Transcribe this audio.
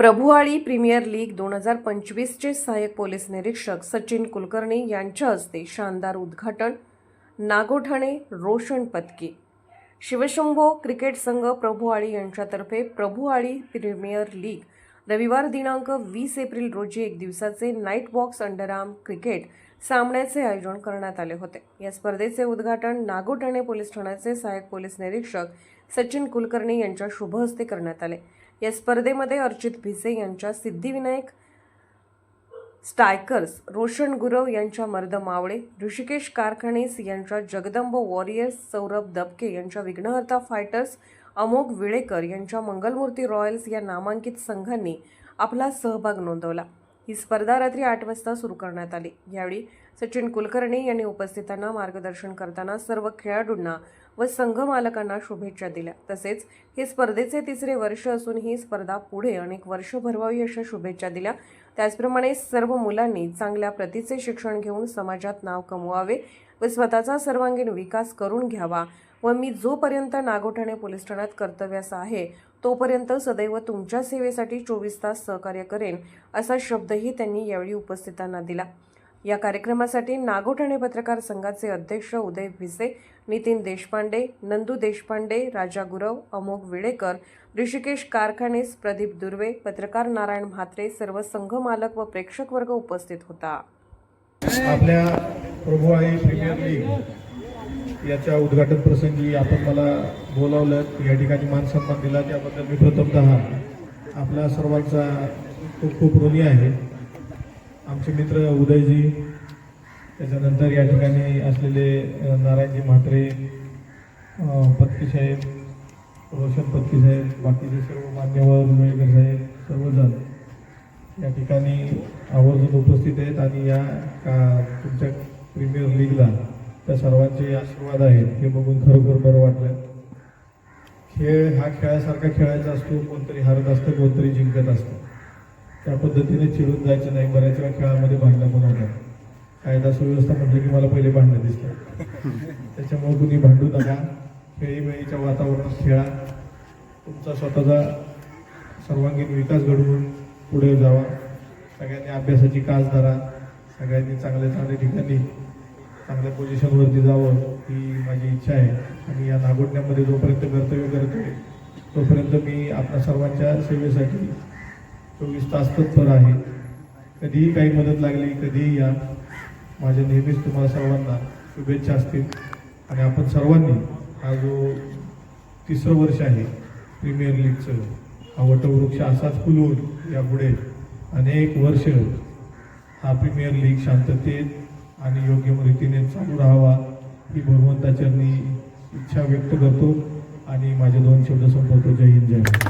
प्रभुआळी premier league दोन हजार पंचवीसचे सहाय्यक पोलीस निरीक्षक सचिन कुलकर्णी यांच्या हस्ते शानदार उद्घाटन नागोठाणे रोशन पत्की शिवशंभो क्रिकेट संघ प्रभुआळी यांच्यातर्फे प्रभुआळी प्रीमियर लीग रविवार दिनांक वीस एप्रिल रोजी एक दिवसाचे नाईट बॉक्स अंडरआर्म क्रिकेट सामन्याचे आयोजन करण्यात आले होते. या स्पर्धेचे उद्घाटन नागोठाणे पोलीस ठाण्याचे सहाय्यक पोलीस निरीक्षक सचिन कुलकर्णी यांच्या शुभ हस्ते करण्यात आले. या स्पर्धेमध्ये अर्चित भिसे यांच्या सिद्धिविनायक स्टायकर्स रोशन गुरव यांच्या मर्द मावळे ऋषिकेश कारखानीस यांच्या जगदंब वॉरियर्स सौरभ दबके यांच्या विघ्नहर्ता फायटर्स अमोघ विळेकर यांच्या मंगलमूर्ती रॉयल्स या नामांकित संघांनी आपला सहभाग नोंदवला. ही स्पर्धा रात्री आठ वाजता सुरू करण्यात आली. यावेळी सचिन कुलकर्णी यांनी उपस्थितांना मार्गदर्शन करताना सर्व खेळाडूंना व संघ मालकांना शुभेच्छा दिल्या. तसेच हे स्पर्धेचे तिसरे वर्ष असून ही स्पर्धा पुढे अनेक वर्ष भरवावी अशा शुभेच्छा दिल्या. त्याचप्रमाणे सर्व मुलांनी चांगल्या प्रतीचे शिक्षण घेऊन समाजात नाव कमवावे व स्वतःचा सर्वांगीण विकास करून घ्यावा व मी जोपर्यंत नागोठाणे पोलीस ठाण्यात कर्तव्यास आहे तोपर्यंत सदैव तुमच्या सेवेसाठी चोवीस तास सहकार्य करेन असा शब्दही त्यांनी यावेळी उपस्थितांना दिला. या कार्यक्रमासाठी नागोठाणे पत्रकार संघाचे अध्यक्ष उदय भिसे नितीन देशपांडे नंदू देशपांडे राजा गुरव अमोघ विळेकर ऋषिकेश कारखानेस प्रदीप दुर्वे पत्रकार नारायण म्हात्रे सर्व संघ मालक व प्रेक्षक वर्ग उपस्थित होता. आपल्या प्रभू आई प्रीमियर लीग. याच्या उद्घाटन प्रसंगी आपण मला बोलावलं या ठिकाणी मान सन्मान दिला. त्याबद्दल मी प्रथमतः आपल्या सर्वांचा खूप खूप ऋणी आहे. आमचे मित्र उदयजी त्याच्यानंतर या ठिकाणी असलेले नारायणजी म्हात्रे अ, साहेब रोशन पत्की साहेब बाकीचे सर्व मान्यवर वेळेकर साहेब सर्वजण या ठिकाणी आवर्जून उपस्थित आहेत आणि या का तुमच्या प्रीमियर लीगला त्या सर्वांचे आशीर्वाद आहेत हे बघून खरोखर बरं वाटलं. खेळ हा खेळासारखा खेळायचा असतो कोणतरी हरत असतं कोणतरी जिंकत असतं. त्या पद्धतीने चिडून जायचं नाही. बऱ्याच वेळा खेळामध्ये भांडणं पण होतात. कायदा सुव्यवस्था म्हटलं की मला पहिले भांडणं दिसतं त्याच्यामुळे कुणी भांडू नका. खेळीमेळीच्या वातावरणात खेळा. तुमचा स्वतःचा सर्वांगीण विकास घडवून पुढे जावा. सगळ्यांनी अभ्यासाची कास धरा. सगळ्यांनी चांगल्या चांगल्या ठिकाणी चांगल्या पोझिशनवरती जावं ही माझी इच्छा आहे. आणि या नागोडण्यामध्ये जोपर्यंत कर्तव्य करतोय तोपर्यंत मी आपल्या सर्वांच्या सेवेसाठी चोवीस तास तत्पर आहे. कधीही काही मदत लागली कधीही या. माझ्या नेहमीच तुम्हाला सर्वांना शुभेच्छा असतील. आणि आपण सर्वांनी हा जो तिसरं वर्ष आहे प्रीमियर लीगचं हा वटवृक्ष असाच फुलवून यापुढे अनेक वर्ष हा प्रीमियर लीग शांततेत आणि योग्य रीतीने चालू राहावा ही भगवंताचरणी इच्छा व्यक्त करतो. आणि माझे दोन शब्द संपवतो. जय हिंद जय